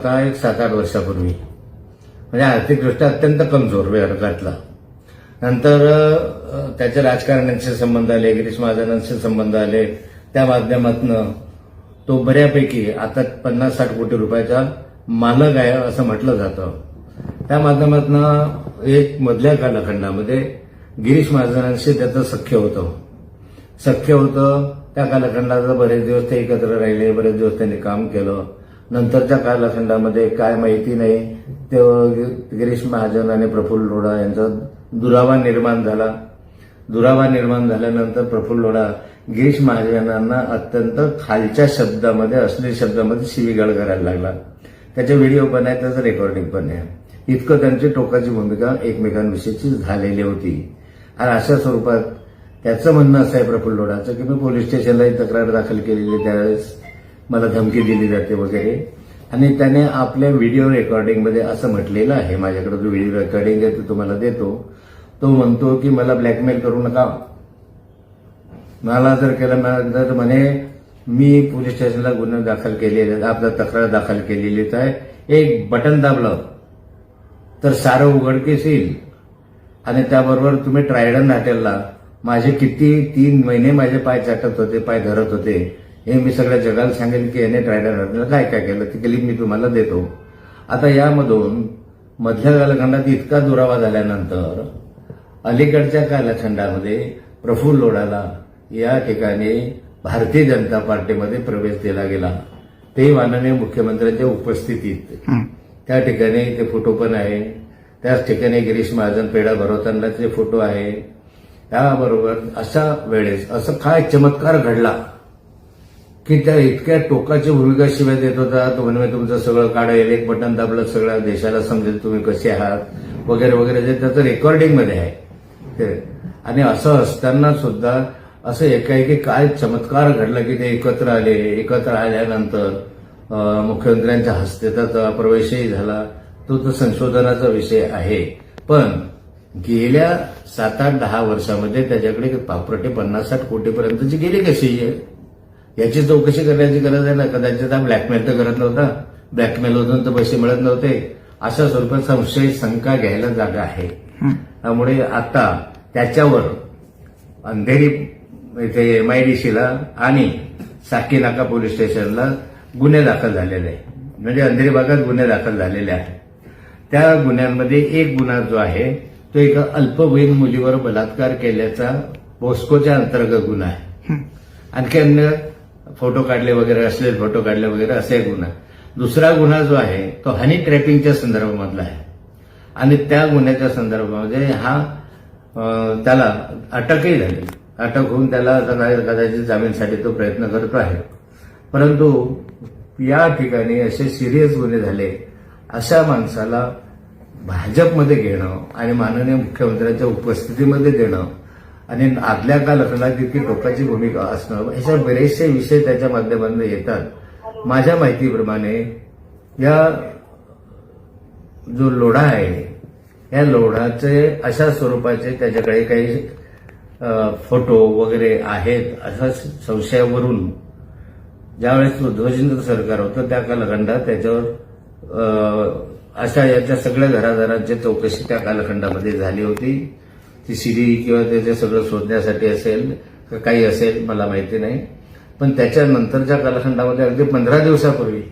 आता एक सात आठ वर्षापूर्वी. म्हणजे आर्थिकदृष्ट्या अत्यंत कमजोर वर्गातला नंतर त्याच्या त्याचे संबंध आले गिरीश महाजनांशी संबंध आले त्या माध्यमातनं तो बऱ्यापैकी आता पन्नास साठ कोटी रुपयाचा मालक आहे असं म्हटलं जातं. त्या माध्यमातनं एक मधल्या कालखंडामध्ये गिरीश महाजनांशी त्याचं सख्य होतं. सख्य होतं त्या कालखंडात बरेच दिवस ते एकत्र राहिले बरेच दिवस त्यांनी काम केलं. नंतरच्या कालखंडामध्ये काय माहिती नाही. ते गिरीश महाजन आणि प्रफुल्ल लोढा यांचा दुरावा निर्माण झाला. दुरावा निर्माण झाल्यानंतर प्रफुल्ल लोढा गिरीश महाजनांना अत्यंत खालच्या शब्दामध्ये असलेल्या शब्दामध्ये शिवीगाळ करायला लागला. त्याचे व्हिडिओ पण आहे त्याचं रेकॉर्डिंग पण आहे. इतकं त्यांची टोकाची भूमिका एकमेकांविषयीची झालेली होती. आणि अशा स्वरूपात त्याचं म्हणणं असं आहे प्रफुल्ल लोढाचं की मी पोलीस स्टेशनलाही तक्रार दाखल केलेली त्यावेळेस मला धमकी दिली जाते वगैरे. आणि त्याने आपल्या व्हिडिओ रेकॉर्डिंगमध्ये असं म्हटलेलं आहे माझ्याकडे जो व्हिडिओ रेकॉर्डिंग आहे तो तुम्हाला देतो. तो म्हणतो की मला ब्लॅकमेल करू नका. मला जर केलं तर म्हणे मी पोलीस स्टेशनला गुन्हे दाखल केलेले आपला तक्रार दाखल केलेलीच आहे. एक बटन दाबलं तर सारं उघडकीस येईल. आणि त्याबरोबर तुम्ही ट्रायडन हॉटेलला माझे किती तीन महिने माझे पाय चाटत होते पाय धरत होते. हे मी सगळ्या जगाला सांगेन की याने ट्रायडन हॉटेलला काय काय केलं ती क्लिप मी तुम्हाला देतो. आता यामधून मधल्या कालखंडात इतका दुरावा झाल्यानंतर अलीकडच्या कालखंडामध्ये प्रफुल्ल लोढाला या ठिकाणी भारतीय जनता पार्टीमध्ये प्रवेश दिला गेला. ते माननीय मुख्यमंत्र्यांच्या उपस्थितीत. त्या ठिकाणी ते फोटो पण आहे. त्याच ठिकाणी गिरीश महाजन पेढा भरवतानाचे फोटो आहे. त्याबरोबर अशा वेळेस असं काय चमत्कार घडला? की त्या इतक्या टोकाच्या भूमिका शिवाय देत होता तो म्हणजे तुमचं सगळं काढेल एक बटन दाबलं सगळ्या देशाला समजेल तुम्ही कसे आहात वगैरे वगैरे. जे त्याचं रेकॉर्डिंगमध्ये आहे. ते. आणि असं असताना सुद्धा असं एकाएकी काय चमत्कार घडला की ते एकत्र आले एकत्र आल्यानंतर मुख्यमंत्र्यांच्या हस्ते त्याचा प्रवेशही झाला. तो तर संशोधनाचा विषय आहे. पण गेल्या सात आठ दहा वर्षामध्ये त्याच्याकडे पापरटे पन्नास साठ कोटीपर्यंतची गेली कशी आहे? याची चौकशी करण्याची गरज आहे ना? कदाचित हा ब्लॅकमेल तर करत नव्हता. ब्लॅकमेल होऊन तर पैसे मिळत नव्हते. अशा स्वरूपात संशय शंका घ्यायला जागा आहे. त्यामुळे आता त्याच्यावर अंधेरी इथे एमआयडीसीला आणि साकीनाका पोलीस स्टेशनला गुन्हे दाखल झालेले आहे म्हणजे अंधेरी भागात गुन्हे दाखल झालेले आहेत. त्या गुन्ह्यांमध्ये एक गुन्हा जो आहे तो एका अल्पवयीन मुलीवर बलात्कार केल्याचा पोस्कोच्या अंतर्गत गुन्हा आहे. आणखी अन्य फोटो काढले वगैरे असलेले फोटो काढले वगैरे असा एक गुन्हा. दुसरा गुन्हा जो आहे तो हनी ट्रॅपिंगच्या संदर्भामधला आहे. आणि त्या गुन्ह्याच्या संदर्भामध्ये हा त्याला अटकही झाली. अटक होऊन त्याला कदाचित जामीनसाठी तो प्रयत्न करतो आहे. परंतु या ठिकाणी असे सिरियस गुन्हे झाले अशा माणसाला भाजपमध्ये घेणं आणि माननीय मुख्यमंत्र्यांच्या उपस्थितीमध्ये देणं आणि आदल्या कालखंडात तितकी टोकाची भूमिका असणं अशा बरेचसे विषय त्याच्या माध्यमातून येतात. माझ्या माहितीप्रमाणे या जो लोढा आहे या लोढाचे अशा स्वरूपाचे त्याच्याकडे काही फोटो वगैरे आहेत अशा संशयावरून ज्यावेळेस ध्वजेंद्र सरकार होतं त्या कालखंडात त्याच्यावर अशा याच्या सगळ्या घरादारांची चौकशी त्या कालखंडामध्ये झाली होती. ती सीडी किंवा त्याचे सगळं शोधण्यासाठी असेल का काही असेल मला माहिती नाही. पण त्याच्यानंतरच्या कालखंडामध्ये अगदी पंधरा दिवसापूर्वी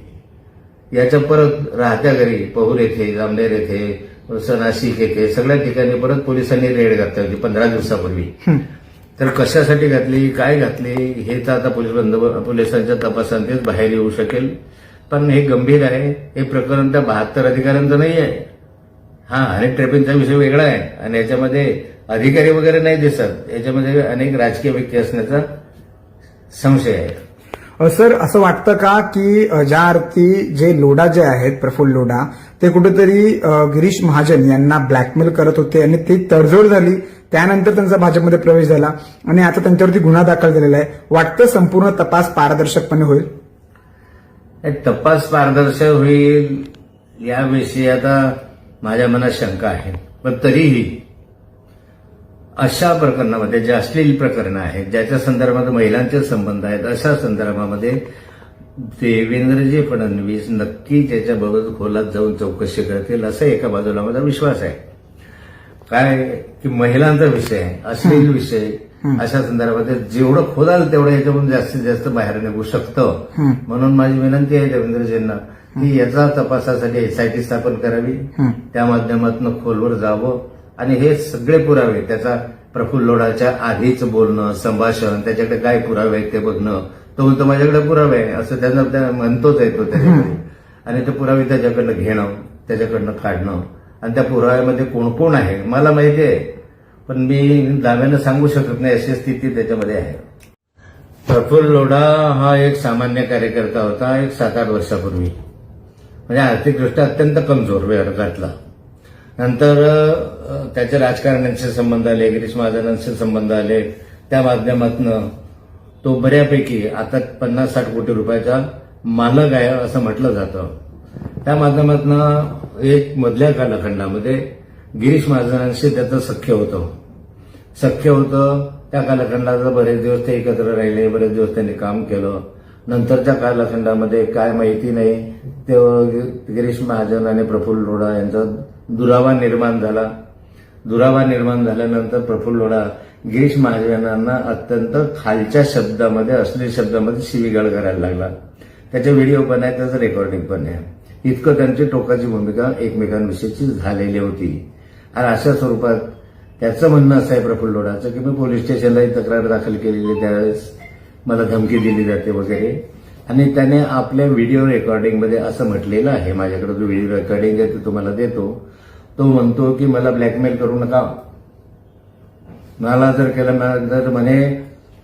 याच्या परत राहत्या घरी पहूर येथे जामनेर येथे स- नाशिक येथे सगळ्या ठिकाणी परत पोलिसांनी रेड घातली होती पंधरा दिवसापूर्वी. तर कशासाठी घातली काय घातली हे तर आता पोलीस बंद पोलिसांच्या तपासांतेच बाहेर येऊ शकेल. पण हे गंभीर आहे हे प्रकरण त्या बहात्तर अधिकाऱ्यांचं नाही आहे हा आणि ट्रेपिंगचा विषय वेगळा आहे. आणि याच्यामध्ये अधिकारी वगैरे नाही दिसत. याच्यामध्ये अनेक राजकीय व्यक्ती असण्याचा संशय आहे. सर असं वाटतं का की ज्या अर्थी जे लोढा जे आहेत प्रफुल्ल लोढा ते कुठेतरी गिरीश महाजन यांना ब्लॅकमेल करत होते आणि ती तडजोड झाली. त्यानंतर त्यांचा भाजपमध्ये प्रवेश झाला आणि आता त्यांच्यावरती गुन्हा दाखल झालेला आहे. वाटतं संपूर्ण तपास पारदर्शकपणे होईल? तपास पारदर्शक होईल याविषयी आता माझ्या मनात शंका आहे. पण तरीही अशा प्रकरणामध्ये जे अश्लील प्रकरणं आहेत ज्याच्या संदर्भात महिलांचे संबंध आहेत अशा संदर्भामध्ये देवेंद्रजी फडणवीस नक्की त्याच्याबरोबर खोलात जाऊन चौकशी करतील असं एका बाजूला माझा विश्वास आहे. काय की महिलांचा विषय आहे अश्लील विषय अशा संदर्भात जेवढं खोलाल तेवढं याच्यातून जास्तीत जास्त बाहेर निघू शकतं. म्हणून माझी विनंती आहे देवेंद्रजींना की याचा तपासासाठी एसआयटी स्थापन करावी. त्या माध्यमातून खोलवर जावं. आणि हे सगळे पुरावे त्याचा प्रफुल्ल लोढाच्या आधीच बोलणं संभाषण त्याच्याकडे काय पुरावे आहेत ते बघणं तो म्हणतो माझ्याकडे पुरावे आहे. असं त्यांना त्या म्हणतोच आहे तो त्याच्याकडे आणि ते पुरावे त्याच्याकडनं घेणं त्याच्याकडनं काढणं. आणि त्या पुराव्यामध्ये कोण कोण आहे? मला माहिती आहे. पण मी दाव्यानं सांगू शकत नाही अशी स्थिती त्याच्यामध्ये आहे. प्रफुल्ल लोढा हा एक सामान्य कार्यकर्ता होता एक सात आठ वर्षापूर्वी. म्हणजे आर्थिकदृष्ट्या अत्यंत कमजोर वर्गातला नंतर त्याचे राजकारण्यांशी संबंध आले गिरीश महाजनांचे संबंध आले त्या माध्यमातून तो बऱ्यापैकी आता पन्नास साठ कोटी रुपयाचा मालक आहे असं म्हटलं जातं. त्या माध्यमातून एक मधल्या कालखंडामध्ये गिरीश महाजनांशी त्याचं सख्य होतं. सख्य होतं त्या कालखंडात बरेच दिवस ते एकत्र राहिले बरेच दिवस त्यांनी काम केलं. नंतरच्या कालखंडामध्ये काय माहिती नाही तेव्हा गिरीश महाजन आणि प्रफुल्ल लोढा यांचा दुरावा निर्माण झाला. दुरावा निर्माण झाल्यानंतर प्रफुल्ल लोढा गिरीश महाजनांना अत्यंत खालच्या शब्दामध्ये असलेल्या शब्दामध्ये शिवीगाळ करायला लागला. त्याचे व्हिडिओ पण आहे त्याचं रेकॉर्डिंग पण आहे. इतकं त्यांची टोकाची भूमिका एकमेकांविषयीची झालेली होती. आणि अशा स्वरूपात त्याचं म्हणणं असं आहे प्रफुल्ल लोढाचं की मी पोलीस स्टेशनलाही तक्रार दाखल केलेली त्यावेळेस मला धमकी दिली जाते वगैरे. आणि त्याने आपल्या व्हिडिओ रेकॉर्डिंगमध्ये असं म्हटलेलं आहे माझ्याकडे जो व्हिडिओ रेकॉर्डिंग आहे ते तुम्हाला देतो. तो म्हणतो की मला ब्लॅकमेल करू नका. मला जर केलं मला जर म्हणे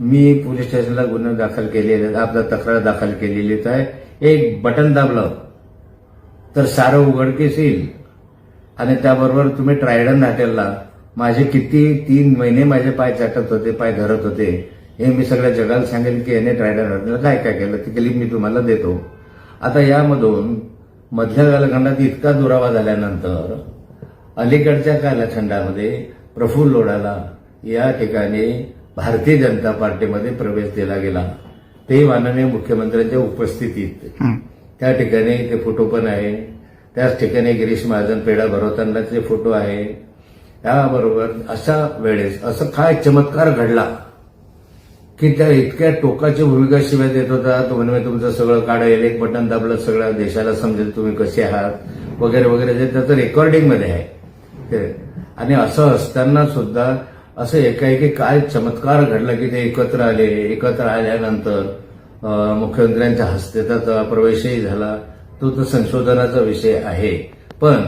मी पोलीस स्टेशनला गुन्हा दाखल केलेले आपला तक्रार दाखल केलेली आहे. एक बटन दाबलं तर सारं उघडकीस येईल. आणि त्याबरोबर तुम्ही ट्रायडन हॉटेलला माझे किती तीन महिने माझे पाय चाटत होते पाय धरत होते हे मी सगळ्या जगाला सांगेल की याने ट्रायडन हॉटेलला काय काय केलं? ती क्लिप मी तुम्हाला देतो. आता यामधून मधल्या कालखंडात इतका दुरावा झाल्यानंतर अलीकडच्या कालखंडामध्ये प्रफुल्ल लोढाला या ठिकाणी भारतीय जनता पार्टीमध्ये प्रवेश दिला गेला. ते माननीय मुख्यमंत्र्यांच्या उपस्थितीत. त्या ठिकाणी ते फोटो पण आहे. त्याच ठिकाणी गिरीश महाजन पेढा भरवतानाचे फोटो आहे त्याबरोबर अशा वेळेस असं काय चमत्कार घडला की त्या इतक्या टोकाची भूमिका शिवाय देत होता. तो म्हणजे तुमचं सगळं काढेल एक बटन दाबलं सगळ्या देशाला समजेल तुम्ही कसे आहात वगैरे वगैरे. जे त्याचं रेकॉर्डिंगमध्ये आहे. आणि असं असताना सुद्धा असं एकाएकी काय चमत्कार घडला की ते एकत्र आले एकत्र आल्यानंतर मुख्यमंत्र्यांच्या हस्ते त्याचा प्रवेशही झाला. तो तर संशोधनाचा विषय आहे. पण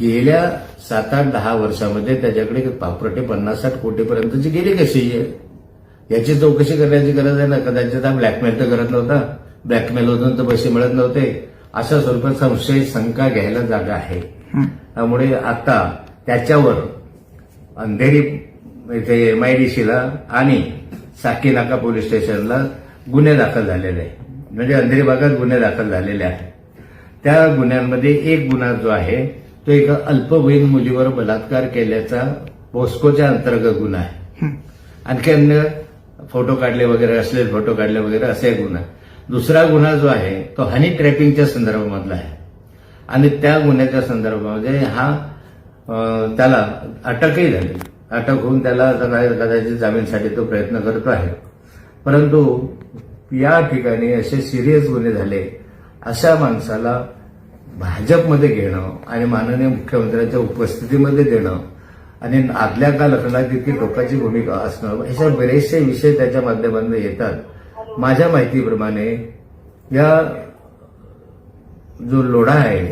गेल्या सात आठ दहा वर्षामध्ये त्याच्याकडे पापरटे पन्नास साठ कोटीपर्यंतची गेली कशी? आहे याची चौकशी करण्याची गरज आहे ना? कदाचित हा ब्लॅकमेल तर करत नव्हता. ब्लॅकमेल होतून तर पैसे मिळत नव्हते. अशा स्वरूपात संशय शंका घ्यायला जागा आहे. त्यामुळे आता त्याच्यावर अंधेरी इथे एमआयडीसीला आणि साकीनाका पोलीस स्टेशनला गुन्हे दाखल झालेले आहे म्हणजे अंधेरी भागात गुन्हे दाखल झालेले आहेत. त्या गुन्ह्यांमध्ये एक गुन्हा जो आहे तो एका अल्पवयीन मुलीवर बलात्कार केल्याचा पोस्कोच्या अंतर्गत गुन्हा आहे. आणखी अन्य फोटो काढले वगैरे असलेले फोटो काढले वगैरे असा गुन्हा. दुसरा गुन्हा जो आहे तो हनी ट्रॅपिंगच्या संदर्भामधला आहे. आणि त्या गुन्ह्याच्या संदर्भामध्ये हा त्याला अटकही झाली. अटक होऊन त्याला कदाचित जामीनसाठी तो प्रयत्न करतो आहे. परंतु या ठिकाणी असे सिरियस गुन्हे झाले अशा माणसाला भाजपमध्ये घेणं आणि माननीय मुख्यमंत्र्यांच्या उपस्थितीमध्ये देणं आणि आदल्या कालखंडात इतकी टोकाची भूमिका असणं अशा बरेचसे विषय त्याच्या माध्यमातून येतात. माझ्या माहितीप्रमाणे या जो लोढा आहे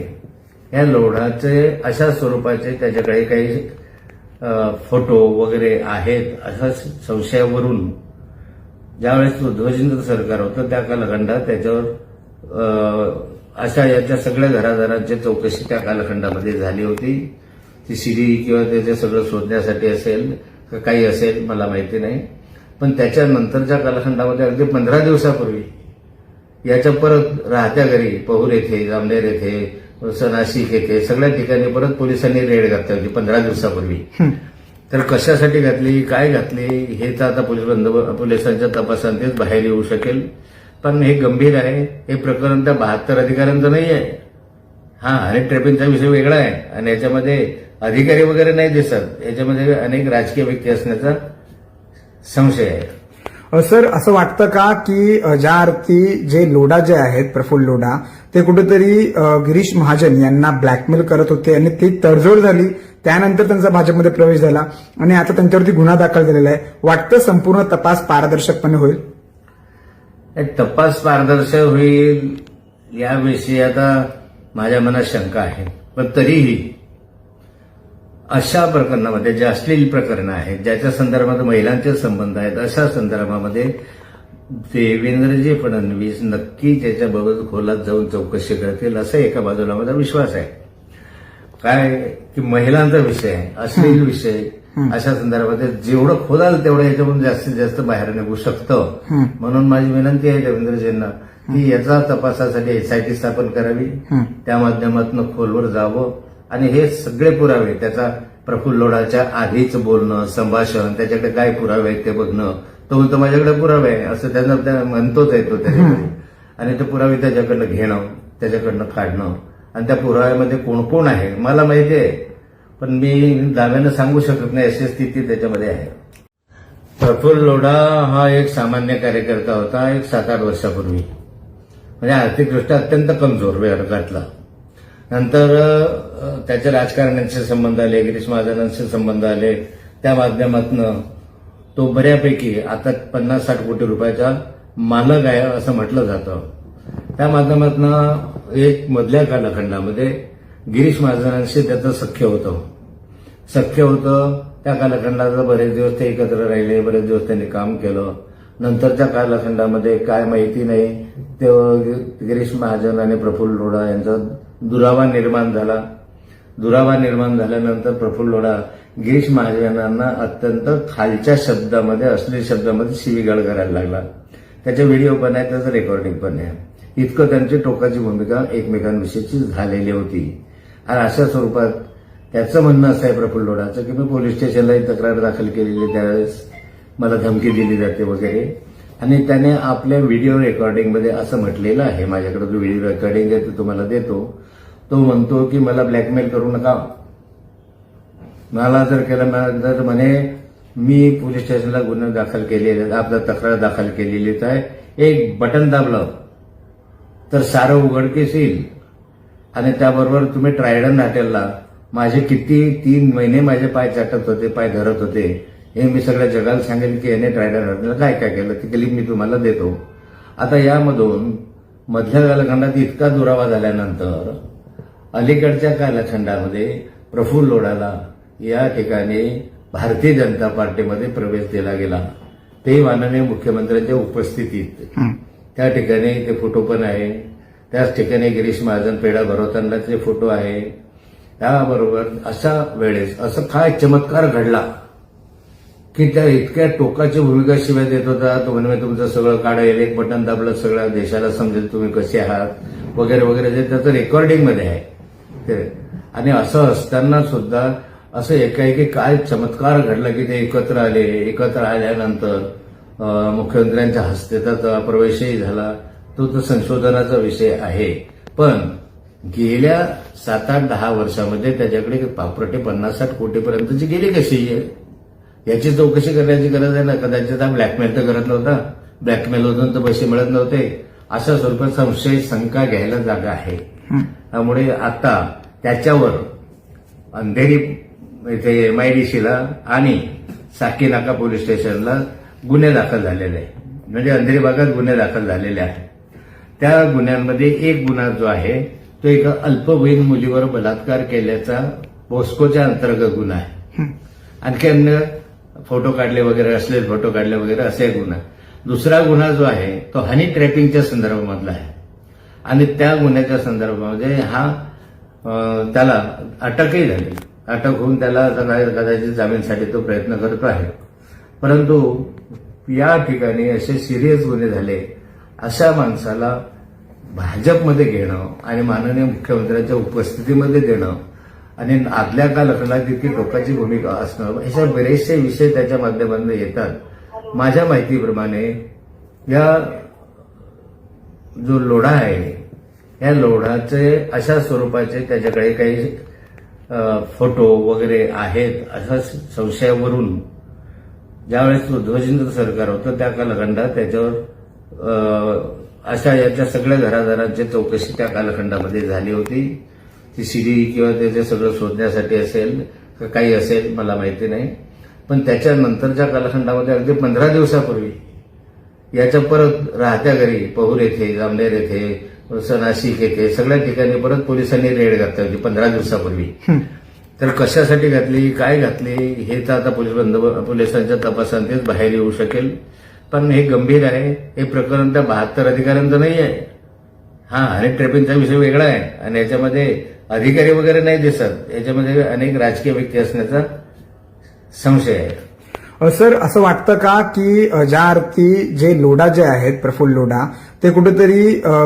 या लोढाचे अशा स्वरूपाचे त्याच्याकडे काही फोटो वगैरे आहेत अशा संशयावरून ज्यावेळेस उद्धवजींचं सरकार होतं त्या कालखंडात त्याच्यावर अशा याच्या सगळ्या घरादारांची चौकशी त्या कालखंडामध्ये झाली होती ती सीडी किंवा त्याचे सगळं शोधण्यासाठी असेल काही असेल मला माहिती नाही. पण त्याच्यानंतरच्या कालखंडामध्ये अगदी पंधरा दिवसापूर्वी याच्या परत राहत्या घरी पहूर येथे जामनेर येथे नाशिक येथे सगळ्या ठिकाणी परत पोलिसांनी रेड घातली होती पंधरा दिवसापूर्वी. तर कशासाठी घातली काय घातली हे तर आता पोलीस बंदोबस्त पोलिसांच्या तपासांतेच बाहेर येऊ शकेल. पण हे गंभीर आहे हे प्रकरण त्या बहात्तर अधिकाऱ्यांचं नाही आहे. हा आणि ट्रेपिंगचा विषय वेगळा आहे. आणि याच्यामध्ये अधिकारी वगैरे नाही दिसत. याच्यामध्ये अनेक राजकीय व्यक्ती असण्याचा संशय आहे. सर असं वाटतं का की ज्या अर्थी जे लोढा जे आहेत प्रफुल्ल लोढा ते कुठेतरी गिरीश महाजन यांना ब्लॅकमेल करत होते आणि ती तडजोड झाली. त्यानंतर त्यांचा भाजपमध्ये प्रवेश झाला आणि आता त्यांच्यावरती गुन्हा दाखल झालेला आहे. वाटतं संपूर्ण तपास पारदर्शकपणे होईल? तपास पारदर्शक होईल याविषयी आता माझ्या मनात शंका आहे. पण तरीही अशा प्रकरणामध्ये जे अश्लील प्रकरणं आहेत ज्याच्या संदर्भात महिलांचे संबंध आहेत अशा संदर्भामध्ये देवेंद्रजी फडणवीस नक्की त्याच्याबाबत खोलात जाऊन चौकशी करतील असं एका बाजूला माझा विश्वास आहे. काय की महिलांचा विषय आहे अश्लील विषय अशा संदर्भात जेवढं खोलाल तेवढं याच्यामधून जास्तीत जास्त बाहेर निघू शकतं. म्हणून माझी विनंती आहे देवेंद्रजींना की याचा तपासासाठी एसआयटी स्थापन करावी. त्या माध्यमातून खोलवर जावं. आणि हे सगळे पुरावे त्याचा प्रफुल्ल लोढाच्या आधीच बोलणं संभाषण त्याच्याकडे काय पुरावे आहेत ते बघणं तो म्हणतो माझ्याकडे पुरावे आहे. असं त्यांना त्या म्हणतोच आहे तो त्याच्याकडे आणि ते पुरावे त्याच्याकडनं घेणं त्याच्याकडनं काढणं आणि त्या पुराव्यामध्ये कोण कोण आहे? मला माहिती आहे पण मी दाव्यानं सांगू शकत नाही अशी स्थिती त्याच्यामध्ये आहे. प्रफुल्ल लोढा हा एक सामान्य कार्यकर्ता होता एक सात आठ वर्षापूर्वी. म्हणजे आर्थिकदृष्ट्या अत्यंत कमजोर वर्गातला नंतर त्याच्या त्याचे संबंध आले गिरीश महाजनांशी संबंध आले. त्या माध्यमातनं तो बऱ्यापैकी आता पन्नास साठ कोटी रुपयाचा मालक आहे असं म्हटलं जातं. त्या माध्यमातनं एक मधल्या कालखंडामध्ये गिरीश महाजनांशी त्याचं सख्य होतं. सख्य होतं त्या कालखंडात बरेच दिवस ते एकत्र राहिले बरेच दिवस त्यांनी काम केलं. नंतरच्या कालखंडामध्ये काय माहिती नाही ते गिरीश महाजन आणि प्रफुल्ल लोढा यांचं दुरावा निर्माण झाला. दुरावा निर्माण झाल्यानंतर प्रफुल्ल लोढा गिरीश महाजनांना अत्यंत खालच्या शब्दामध्ये अश्लील शब्दामध्ये शिवीगाळ करायला लागला. त्याचे व्हिडिओ पण आहे त्याचं रेकॉर्डिंग पण आहे. इतकं त्यांची टोकाची भूमिका एकमेकांविषयीची झालेली होती. आणि अशा स्वरूपात त्याचं म्हणणं असं आहे प्रफुल्ल लोढाचं की मी पोलीस स्टेशनलाही तक्रार दाखल केलेली त्यावेळेस मला धमकी दिली जाते वगैरे. आणि त्याने आपल्या व्हिडिओ रेकॉर्डिंगमध्ये असं म्हटलेलं आहे माझ्याकडे जो व्हिडिओ रेकॉर्डिंग आहे ते तुम्हाला देतो. तो म्हणतो की मला ब्लॅकमेल करू नका. मला जर केलं तर म्हणे मी पोलीस स्टेशनला गुन्हे दाखल केलेले आपला तक्रार दाखल केलेलीच आहे. एक बटन दाबलं तर सारं उघडकीस येईल. आणि त्याबरोबर तुम्ही ट्रायडन हॉटेलला माझे किती तीन महिने माझे पाय चाटत होते पाय धरत होते. हे मी सगळ्या जगाला सांगेन की याने ट्रायडन हॉटेलला काय काय केलं? ती क्लिप मी तुम्हाला देतो. आता यामधून मधल्या कालखंडात इतका दुरावा झाल्यानंतर अलीकडच्या कालखंडामध्ये प्रफुल्ल लोढाला या ठिकाणी भारतीय जनता पार्टीमध्ये प्रवेश दिला गेला. ते माननीय मुख्यमंत्र्यांच्या उपस्थितीत. त्या ठिकाणी ते फोटो पण आहे. त्याच ठिकाणी गिरीश महाजन पेढा भरवतानाचे फोटो आहे त्याबरोबर अशा वेळेस असं काय चमत्कार घडला की त्या इतक्या टोकाची भूमिका शिवाय देत होता. तो म्हणजे तुमचं सगळं काढेल एक बटन दाबलं सगळ्या देशाला समजेल तुम्ही कसे आहात वगैरे वगैरे. जे त्याचं रेकॉर्डिंगमध्ये आहे. ते आणि असं असताना सुद्धा असं एकाएकी काय चमत्कार घडला की ते एकत्र आले एकत्र आल्यानंतर मुख्यमंत्र्यांच्या हस्ते त्याचा प्रवेशही झाला. तो तर संशोधनाचा विषय आहे. पण गेल्या सात आठ दहा वर्षामध्ये त्याच्याकडे पापरटे पन्नास साठ कोटीपर्यंतची गेली कशी? याची चौकशी करण्याची गरज आहे ना? कदाचित हा ब्लॅकमेल तर करत नव्हता. ब्लॅकमेल होतं तर पैसे मिळत नव्हते. अशा स्वरूपात संशय शंका घ्यायला जागा आहे. त्यामुळे आता त्याच्यावर अंधेरी इथे एमआयडीसीला आणि साकीनाका पोलीस स्टेशनला गुन्हे दाखल झालेले आहे म्हणजे अंधेरी भागात गुन्हे दाखल झालेले आहेत. त्या गुन्ह्यांमध्ये एक गुन्हा जो आहे तो एका अल्पवयीन मुलीवर बलात्कार केल्याचा पोस्कोच्या अंतर्गत गुन्हा आहे. आणखी अन्य फोटो काढले वगैरे असलेले फोटो काढले वगैरे असे एक गुन्हा. दुसरा गुन्हा जो आहे तो हनी ट्रॅपिंगच्या संदर्भामधला आहे. आणि त्या गुन्ह्याच्या संदर्भामध्ये हा त्याला अटकही झाली. अटक होऊन त्याला कदाचित जामीनसाठी तो प्रयत्न करतो आहे. परंतु या ठिकाणी असे सिरियस गुन्हे झाले अशा माणसाला भाजपमध्ये घेणं आणि माननीय मुख्यमंत्र्यांच्या उपस्थितीमध्ये देणं आणि आदल्या कालखंडात इतकी टोकाची भूमिका असणं अशा बरेचसे विषय त्याच्या माध्यमातून येतात. माझ्या माहितीप्रमाणे या जो लोढा आहे या लोढाचे अशा स्वरूपाचे त्याच्याकडे काही फोटो वगैरे आहेत अशा संशयावरून ज्यावेळेस ध्वजिंद्र सरकार होतं त्या कालखंडात त्याच्यावर अशा याच्या सगळ्या घरादारांची चौकशी त्या कालखंडामध्ये झाली होती. ती सीडी किंवा त्याचे सगळं शोधण्यासाठी असेल काही असेल मला माहिती नाही. पण त्याच्यानंतरच्या कालखंडामध्ये अगदी पंधरा दिवसापूर्वी याच्या परत राहत्या घरी पहूर येथे जामनेर येथे स- नाशिक येथे सगळ्या ठिकाणी परत पोलिसांनी रेड घातली होती पंधरा दिवसापूर्वी. तर कशासाठी घातली काय घातली हे तर आता पोलीस बंदोबस्त पोलिसांच्या तपासांतेच बाहेर येऊ शकेल. पण हे गंभीर आहे हे प्रकरण त्या बहात्तर अधिकाऱ्यांचं नाही आहे. हा आणि ट्रेपिंगचा विषय वेगळा आहे. आणि याच्यामध्ये अधिकारी वगैरे नाही दिसत. याच्यामध्ये अनेक राजकीय व्यक्ती असण्याचा संशय आहे. सर असं वाटतं का की ज्या अर्थी जे लोढा जे आहेत प्रफुल्ल लोढा ते कुठेतरी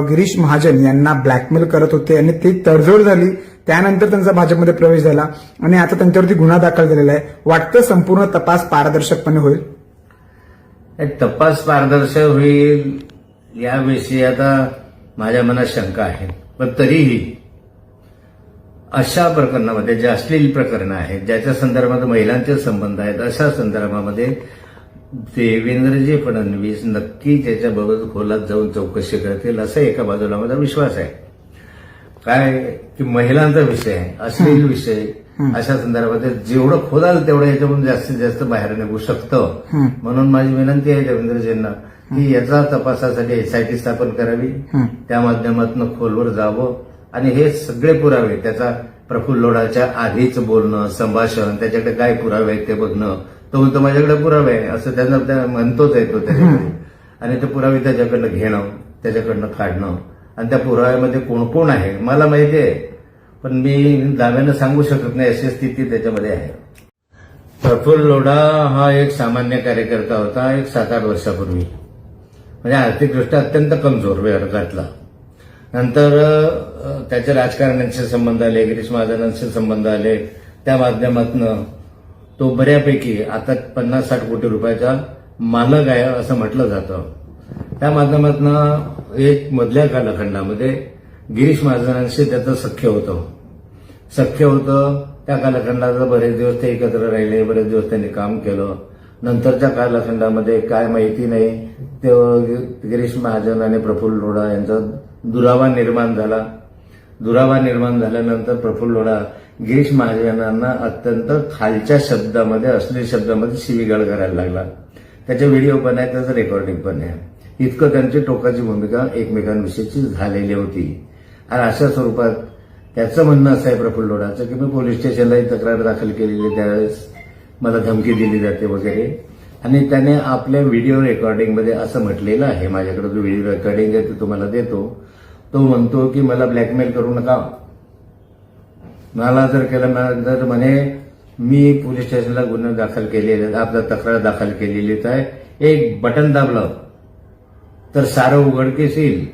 गिरीश महाजन यांना ब्लॅकमेल करत होते आणि ती तडजोड झाली. त्यानंतर त्यांचा भाजपमध्ये प्रवेश झाला आणि आता त्यांच्यावरती गुन्हा दाखल झालेला आहे. वाटतं संपूर्ण तपास पारदर्शकपणे होईल? तपास पारदर्शक होईल याविषयी आता माझ्या मनात शंका आहे. पण तरीही अशा प्रकरणामध्ये जे अश्लील प्रकरणं आहेत ज्याच्या संदर्भात महिलांचे संबंध आहेत अशा संदर्भामध्ये देवेंद्रजी फडणवीस नक्की त्याच्याबाबत खोलात जाऊन चौकशी करतील असा एका बाजूला माझा विश्वास आहे. काय की महिलांचा विषय आहे अश्लील विषय अशा संदर्भात जेवढं खोलाल तेवढं याच्यामधून जास्तीत जास्त बाहेर निघू शकतं. म्हणून माझी विनंती आहे देवेंद्रजींना की याचा तपासासाठी एसआयटी स्थापन करावी. त्या माध्यमातून खोलवर जावं. आणि हे सगळे पुरावे त्याचा प्रफुल्ल लोढाच्या आधीच बोलणं संभाषण त्याच्याकडे काय पुरावे आहेत ते बघणं तो म्हणतो माझ्याकडे पुरावे आहे. असं त्यांना त्या म्हणतोच आहे तो त्याच्याकडे आणि ते पुरावे त्याच्याकडनं घेणं त्याच्याकडनं काढणं आणि त्या पुराव्यामध्ये कोण कोण आहे? मला माहिती आहे पण मी दाव्यानं सांगू शकत नाही अशी स्थिती त्याच्यामध्ये आहे. प्रफुल्ल लोढा हा एक सामान्य कार्यकर्ता होता एक सात आठ वर्षापूर्वी. म्हणजे आर्थिकदृष्ट्या अत्यंत कमजोर वर्गातला नंतर त्याच्या त्याचे संबंध आले गिरीश महाजनांशी संबंध आले त्या माध्यमातून तो बऱ्यापैकी आता पन्नास साठ कोटी रुपयाचा मालक आहे असं म्हटलं जातं. त्या माध्यमातून एक मधल्या कालखंडामध्ये गिरीश महाजनांशी त्याचं सख्य होतं. सख्य होतं त्या कालखंडात बरेच दिवस ते एकत्र राहिले बरेच दिवस त्यांनी काम केलं. नंतरच्या कालखंडामध्ये काय माहिती नाही. ते गिरीश महाजन आणि प्रफुल्ल लोढा यांचा दुरावा निर्माण झाला. दुरावा निर्माण झाल्यानंतर प्रफुल्ल लोढा गिरीश महाजनांना अत्यंत खालच्या शब्दामध्ये अश्लील शब्दामध्ये शिवीगाळ करायला लागला. त्याचे व्हिडिओ पण आहे त्याचं रेकॉर्डिंग पण आहे. इतकं त्यांची टोकाची भूमिका एकमेकांविषयीची झालेली होती. आणि अशा स्वरूपात त्याचं म्हणणं असं आहे प्रफुल्ल लोढाचं की मी पोलीस स्टेशनलाही तक्रार दाखल केलेली त्यावेळेस मला धमकी दिली जाते वगैरे. आणि त्याने आपल्या व्हिडिओ रेकॉर्डिंगमध्ये असं म्हटलेलं आहे माझ्याकडे जो व्हिडिओ रेकॉर्डिंग आहे ते तुम्हाला देतो. तो म्हणतो की मला ब्लॅकमेल करू नका. मला जर केलं मला जर म्हणे मी पोलीस स्टेशनला गुन्हे दाखल केलेले आपला तक्रार दाखल केलेलीच आहे. एक बटन दाबलं तर सारं उघडकीस येईल.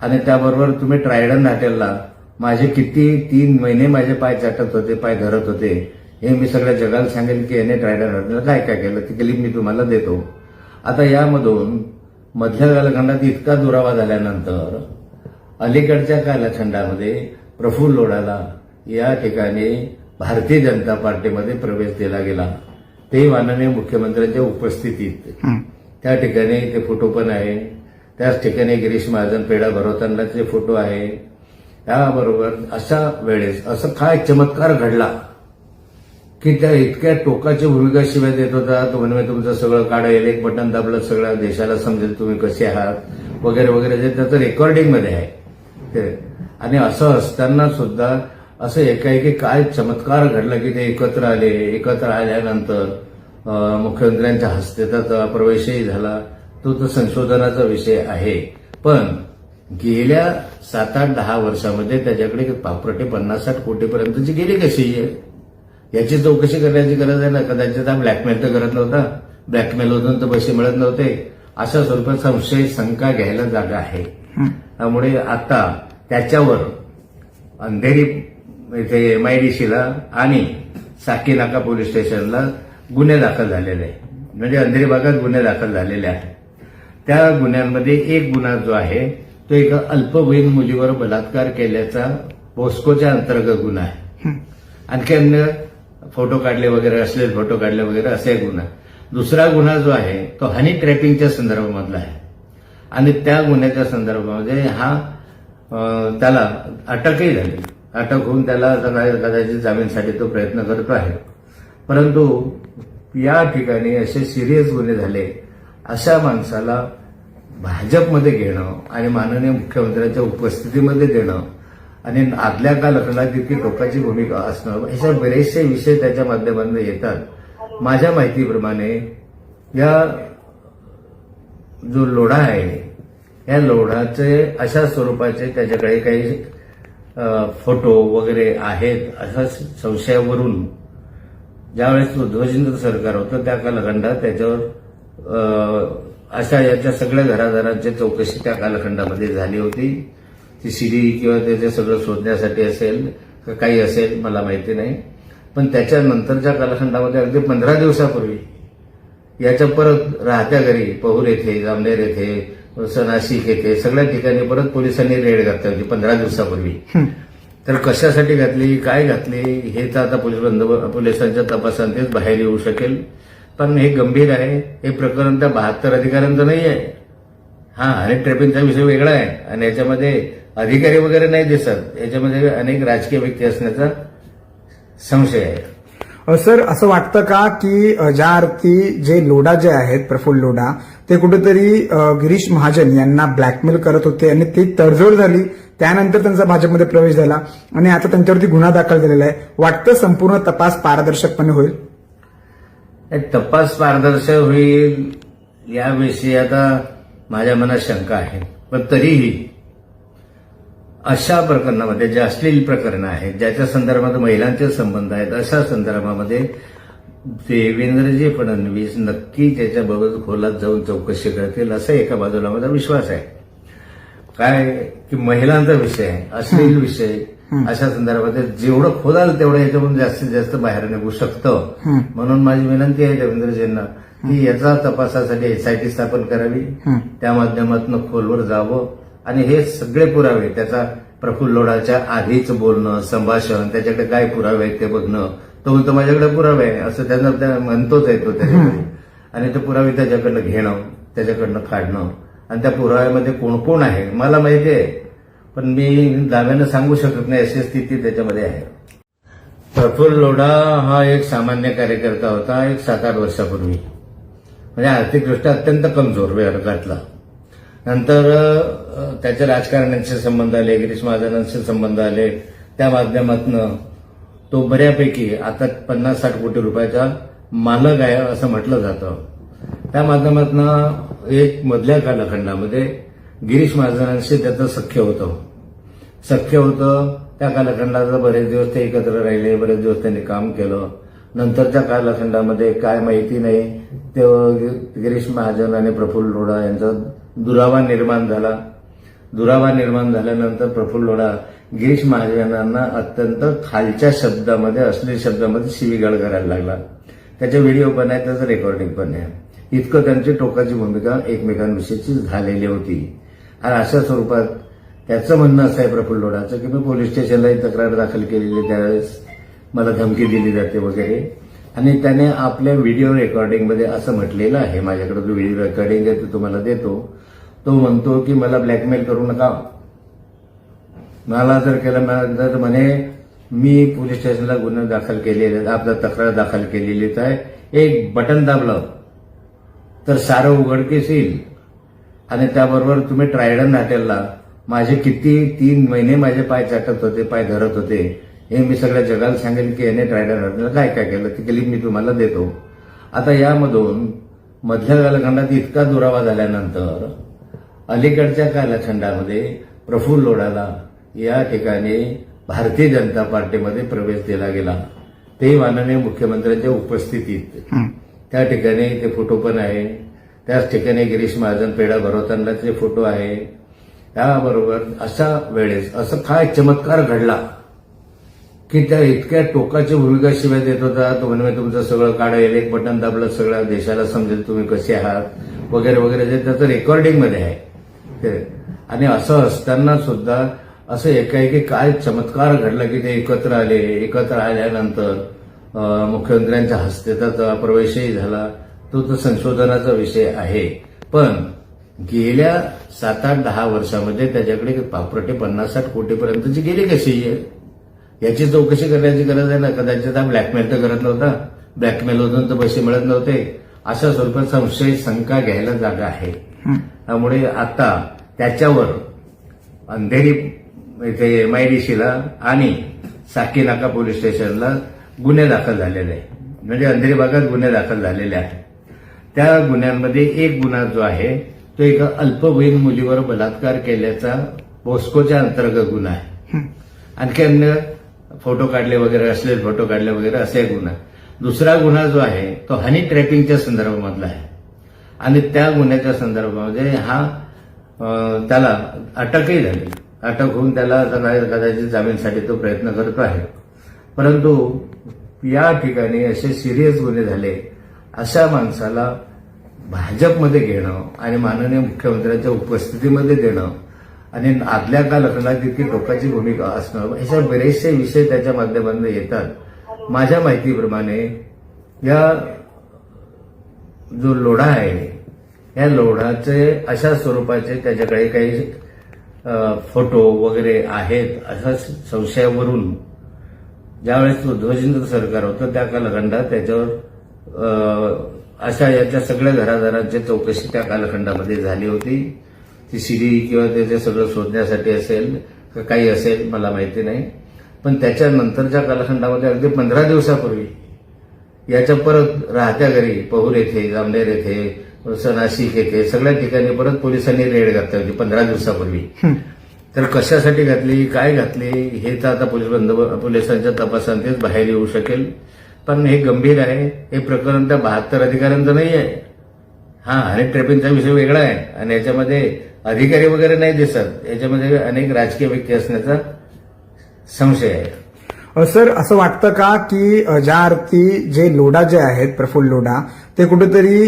आणि त्याबरोबर तुम्ही ट्रायडन हॉटेलला माझे किती तीन महिने माझे पाय चाटत होते पाय धरत होते. हे मी सगळ्या जगाला सांगेल की याने ट्रायडन हॉटेलला काय काय केलं. ती क्लिप मी तुम्हाला देतो. आता यामधून मधल्या कालखंडात इतका दुरावा झाल्यानंतर अलीकडच्या कालखंडामध्ये प्रफुल्ल लोढाला या ठिकाणी भारतीय जनता पार्टीमध्ये प्रवेश दिला गेला. ते माननीय मुख्यमंत्र्यांच्या उपस्थितीत. त्या ठिकाणी ते फोटो पण आहे. त्याच ठिकाणी गिरीश महाजन पेढा भरवतानाचे फोटो आहे. त्याबरोबर अशा वेळेस असं काय चमत्कार घडला? की त्या इतक्या टोकाची भूमिका शिवाय देत होता तो म्हणजे तुमचं सगळं काढेल एक बटन दाबलं सगळ्या देशाला समजेल तुम्ही कसे आहात? वगैरे वगैरे जे त्याचं रेकॉर्डिंगमध्ये आहे. ते. आणि असं असताना सुद्धा असं एकाएकी काय चमत्कार घडला की ते एकत्र आले. एकत्र आल्यानंतर मुख्यमंत्र्यांच्या हस्ते त्याचा प्रवेशही झाला. तो तर संशोधनाचा विषय आहे. पण गेल्या सात आठ दहा वर्षामध्ये त्याच्याकडे प्रॉपर्टी पन्नास साठ कोटीपर्यंतची गेली कशी आहे? याची चौकशी करण्याची गरज आहे ना? कदाचित हा ब्लॅकमेल तर करत नव्हता. ब्लॅकमेल होऊन तर पैसे मिळत नव्हते. अशा स्वरूपात संशय शंका घ्यायला जागा आहे. त्यामुळे आता त्याच्यावर अंधेरी इथे एमआयडीसीला आणि साकीनाका पोलीस स्टेशनला गुन्हे दाखल झालेले आहे म्हणजे अंधेरी भागात गुन्हे दाखल झालेले आहेत. त्या गुन्ह्यांमध्ये एक गुन्हा जो आहे तो एका अल्पवयीन मुलीवर बलात्कार केल्याचा पोस्कोच्या अंतर्गत गुन्हा आहे. आणखी अन्य फोटो काढले वगैरे असलेले फोटो काढले वगैरे असे गुन्हा. दुसरा गुन्हा जो आहे तो हनी ट्रॅपिंगच्या संदर्भामधला आहे. आणि त्या गुन्ह्याच्या संदर्भामध्ये हा त्याला अटकही झाली. अटक होऊन त्याला कदाचित जामीनसाठी तो प्रयत्न करतो आहे. परंतु या ठिकाणी असे सिरियस गुन्हे झाले अशा माणसाला भाजपमध्ये घेणं आणि माननीय मुख्यमंत्र्यांच्या उपस्थितीमध्ये देणं आणि आदल्या कालखंडात इतकी टोकाची भूमिका असणं अशा बरेचसे विषय त्याच्या माध्यमातून येतात. माझ्या माहितीप्रमाणे या जो लोढा आहे या लोढाचे अशा स्वरूपाचे त्याच्याकडे काही फोटो वगैरे आहेत अशा संशयावरून ज्यावेळेस ध्वजिंद्र सरकार होतं त्या कालखंडात त्याच्यावर अशा याच्या सगळ्या घरादारांची चौकशी त्या कालखंडामध्ये झाली होती. ती सीडी किंवा त्याचे सगळं शोधण्यासाठी असेल काही असेल मला माहिती नाही. पण त्याच्यानंतरच्या कालखंडामध्ये अगदी पंधरा दिवसापूर्वी याच्या परत राहत्या घरी पहूर येथे जामनेर येथे असं नाशिक येथे सगळ्या ठिकाणी परत पोलिसांनी रेड घातली होती पंधरा दिवसापूर्वी. तर कशासाठी घातली काय घातली हे तर आता पोलीस बंद पोलिसांच्या तपासांतेच बाहेर येऊ शकेल. पण हे गंभीर आहे हे प्रकरण त्या बहात्तर अधिकाऱ्यांचं नाही आहे हा आणि ट्रॅपिंगचा विषय वेगळा आहे. आणि याच्यामध्ये अधिकारी वगैरे नाही दिसत. याच्यामध्ये अनेक राजकीय व्यक्ती असण्याचा संशय आहे. सर असं वाटतं का की ज्या अर्थी जे लोढा जे आहेत प्रफुल्ल लोढा ते कुठेतरी गिरीश महाजन यांना ब्लॅकमेल करत होते आणि ती तडजोड झाली. त्यानंतर त्यांचा भाजपमध्ये प्रवेश झाला आणि आता त्यांच्यावरती गुन्हा दाखल झालेला आहे. वाटतं संपूर्ण तपास पारदर्शकपणे होईल? तपास पारदर्शक होईल याविषयी आता माझ्या मनात शंका आहे. पण तरीही अशा प्रकरणामध्ये जे अश्लील प्रकरणं आहेत ज्याच्या संदर्भात महिलांचे संबंध आहेत अशा संदर्भामध्ये देवेंद्रजी फडणवीस नक्की त्याच्याबाबत खोलात जाऊन चौकशी करतील असं एका बाजूला माझा विश्वास आहे. काय की महिलांचा विषय आहे अश्लील विषय अशा संदर्भात जेवढं खोलाल तेवढं याच्यामधून जास्तीत जास्त बाहेर निघू शकतं. म्हणून माझी विनंती आहे देवेंद्रजींना की याचा तपासासाठी एसआयटी स्थापन करावी. त्या माध्यमातून खोलवर जावं. आणि हे सगळे पुरावे त्याचा प्रफुल्ल लोढाच्या आधीच बोलणं संभाषण त्याच्याकडे काय पुरावे आहेत ते बघणं तो म्हणतो माझ्याकडे पुरावे आहे. असं त्यांना त्या म्हणतोच आहे तो त्याच्याकडे. आणि ते पुरावे त्याच्याकडनं घेणं त्याच्याकडनं काढणं आणि त्या पुराव्यामध्ये कोण कोण आहे? मला माहिती आहे पण मी दाव्यानं सांगू शकत नाही अशी स्थिती त्याच्यामध्ये आहे. प्रफुल्ल लोढा हा एक सामान्य कार्यकर्ता होता एक सात आठ वर्षापूर्वी. म्हणजे आर्थिकदृष्ट्या अत्यंत कमजोर वर्गातला नंतर त्याचे राजकारण्यांचे संबंध आले गिरीश महाजनांचे संबंध आले त्या माध्यमातनं तो बऱ्यापैकी आता पन्नास साठ कोटी रुपयाचा मालक आहे असं म्हटलं जातं. त्या माध्यमातनं एक मधल्या कालखंडामध्ये गिरीश महाजनांशी त्याचं सख्य होतं. सख्य होतं त्या कालखंडाचा बरेच दिवस ते एकत्र राहिले बरेच दिवस त्यांनी काम केलं. नंतरच्या कालखंडामध्ये काय माहिती नाही ते गिरीश महाजन आणि प्रफुल्ल लोढा यांचा दुरावा निर्माण झाला. दुरावा निर्माण झाल्यानंतर प्रफुल्ल लोढा गिरीश महाजनांना अत्यंत खालच्या शब्दामध्ये अश्लील शब्दामध्ये शिवीगाळ करायला लागला. त्याचे व्हिडिओ पण आहे त्याचं रेकॉर्डिंग पण आहे. इतकं त्यांची टोकाची भूमिका एकमेकांविषयीची झालेली होती. आणि अशा स्वरूपात त्याचं म्हणणं असं आहे प्रफुल्ल लोढाचं की मी पोलीस स्टेशनलाही तक्रार दाखल केलेली त्यावेळेस मला धमकी दिली जाते वगैरे. आणि त्याने आपल्या व्हिडिओ रेकॉर्डिंगमध्ये असं म्हटलेलं आहे माझ्याकडे जो व्हिडिओ रेकॉर्डिंग आहे तो तुम्हाला देतो. तो म्हणतो की मला ब्लॅकमेल करू नका. मला जर केलं मला जर म्हणे मी पोलीस स्टेशनला गुन्हे दाखल केलेले आपला तक्रार दाखल केलेलीच आहे. एक बटन दाबलं तर सारं उघडकीस येईल. आणि त्याबरोबर तुम्ही ट्रायडन हॉटेलला माझे किती तीन महिने माझे पाय चाटत होते पाय धरत होते. हे मी सगळ्या जगाला सांगेन की याने ट्रायडन हॉटेलला काय काय केलं ती क्लिप मी तुम्हाला देतो. आता यामधून मधल्या कालखंडात इतका दुरावा झाल्यानंतर अलीकडच्या कालखंडामध्ये प्रफुल्ल लोढाला या ठिकाणी भारतीय जनता पार्टीमध्ये प्रवेश दिला गेला. ते माननीय मुख्यमंत्र्यांच्या उपस्थितीत. त्या ठिकाणी ते फोटो पण आहे. त्याच ठिकाणी गिरीश महाजन पेढा भरवतानाचे फोटो आहे. त्याबरोबर अशा वेळेस असं काय चमत्कार घडला की त्या इतक्या टोकाची भूमिका शिवाय देत होता. तो म्हणजे तुमचं सगळं काढेल एक बटन दाबलं सगळ्या देशाला समजेल तुम्ही कसे आहात वगैरे वगैरे. जे त्याचं रेकॉर्डिंगमध्ये आहे. ते आणि असं असताना सुद्धा असं एकाएकी काय चमत्कार घडला की ते एकत्र आले एकत्र आल्यानंतर मुख्यमंत्र्यांच्या हस्ते त्याचा प्रवेशही झाला. तो तर संशोधनाचा विषय आहे. पण गेल्या सात आठ दहा वर्षामध्ये त्याच्याकडे पापरटे पन्नास साठ कोटीपर्यंतची गेली कशी? याची चौकशी करण्याची गरज आहे ना? कदाचित हा ब्लॅकमेल तर करत नव्हता. ब्लॅकमेल होऊन तर पैसे मिळत नव्हते. अशा स्वरूपात संशय शंका घ्यायला जागा आहे. त्यामुळे आता त्याच्यावर अंधेरी इथे एमआयडीसीला आणि साकीनाका पोलीस स्टेशनला गुन्हे दाखल झालेले आहे म्हणजे अंधेरी भागात गुन्हे दाखल झालेले आहेत. त्या गुन्ह्यांमध्ये एक गुन्हा जो आहे तो एका अल्पवयीन मुलीवर बलात्कार केल्याचा पोस्कोच्या अंतर्गत गुन्हा आहे. आणखी अन्य फोटो काढले वगैरे असलेले फोटो काढले वगैरे असे गुन्हा. दुसरा गुन्हा जो आहे तो हनी ट्रॅपिंगच्या संदर्भामधला आहे. आणि त्या गुन्ह्याच्या संदर्भामध्ये हा त्याला अटकही झाली. अटक होऊन त्याला कदाचित जामीनसाठी तो प्रयत्न करतो आहे. परंतु या ठिकाणी असे सिरियस गुन्हे झाले अशा माणसाला भाजपमध्ये घेणं आणि माननीय मुख्यमंत्र्यांच्या उपस्थितीमध्ये देणं आणि आदल्या कालखंडात इतकी टोकाची भूमिका असणं अशा बरेचसे विषय त्याच्या माध्यमातून येतात. माझ्या माहितीप्रमाणे या जो लोढा आहे या लोढाचे अशा स्वरूपाचे त्याच्याकडे काही फोटो वगैरे आहेत अशा संशयावरून ज्यावेळेस ध्वजेंद्र सरकार होतं त्या कालखंडात त्याच्यावर अशा याच्या सगळ्या घरादारांची चौकशी त्या कालखंडामध्ये झाली होती ती सीडी किंवा त्याचे सगळं शोधण्यासाठी असेल का काही असेल मला माहिती नाही. पण त्याच्यानंतरच्या कालखंडामध्ये अगदी पंधरा दिवसापूर्वी याच्या परत राहत्या घरी पहूर येथे जामनेर येथे स- नाशिक येथे सगळ्या ठिकाणी परत पोलिसांनी रेड घातली होती पंधरा दिवसापूर्वी. तर कशासाठी घातली काय घातली हे तर आता पोलीस बंद पोलिसांच्या तपासांतेच बाहेर येऊ शकेल. पण हे गंभीर आहे हे प्रकरण त्या बहात्तर अधिकाऱ्यांचं नाही आहे. हा आणि ट्रेपिंगचा विषय वेगळा आहे आणि याच्यामध्ये अधिकारी वगैरे नाही दिसत. याच्यामध्ये अनेक राजकीय व्यक्ती असण्याचा संशय आहे. सर असं वाटतं का की ज्या अर्थी जे लोढा जे आहेत प्रफुल्ल लोढा ते कुठेतरी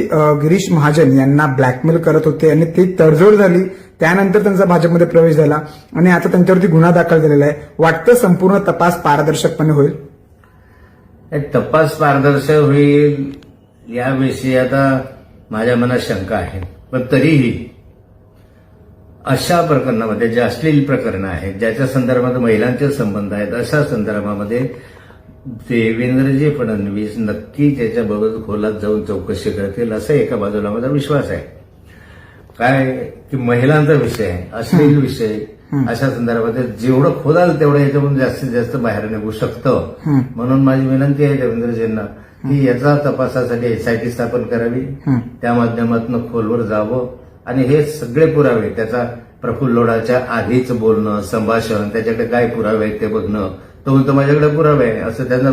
गिरीश महाजन यांना ब्लॅकमेल करत होते आणि ती तडजोड झाली. त्यानंतर त्यांचा भाजपमध्ये प्रवेश झाला आणि आता त्यांच्यावरती गुन्हा दाखल झालेला आहे. वाटतं संपूर्ण तपास पारदर्शकपणे होईल? तपास पारदर्शक होईल याविषयी आता माझ्या मनात शंका आहे. पण तरीही अशा प्रकरणामध्ये जे अश्लील प्रकरणं आहेत ज्याच्या संदर्भात महिलांचे संबंध आहेत अशा संदर्भामध्ये देवेंद्रजी फडणवीस नक्की त्याच्याबाबत खोलात जाऊन चौकशी करतील असं एका बाजूला माझा विश्वास आहे. काय की महिलांचा विषय आहे अश्लील विषय अशा संदर्भात जेवढं खोदाल तेवढं याच्यामधून जास्तीत जास्त बाहेर निघू शकतं. म्हणून माझी विनंती आहे देवेंद्रजींना की याचा तपासासाठी एसआयटी स्थापन करावी. त्या माध्यमातून खोलवर जावं. आणि हे सगळे पुरावे त्याचा प्रफुल्ल लोढाच्या आधीच बोलणं संभाषण त्याच्याकडे काय पुरावे आहेत ते बघणं तो म्हणतो माझ्याकडे पुरावे आहे. असं त्यांना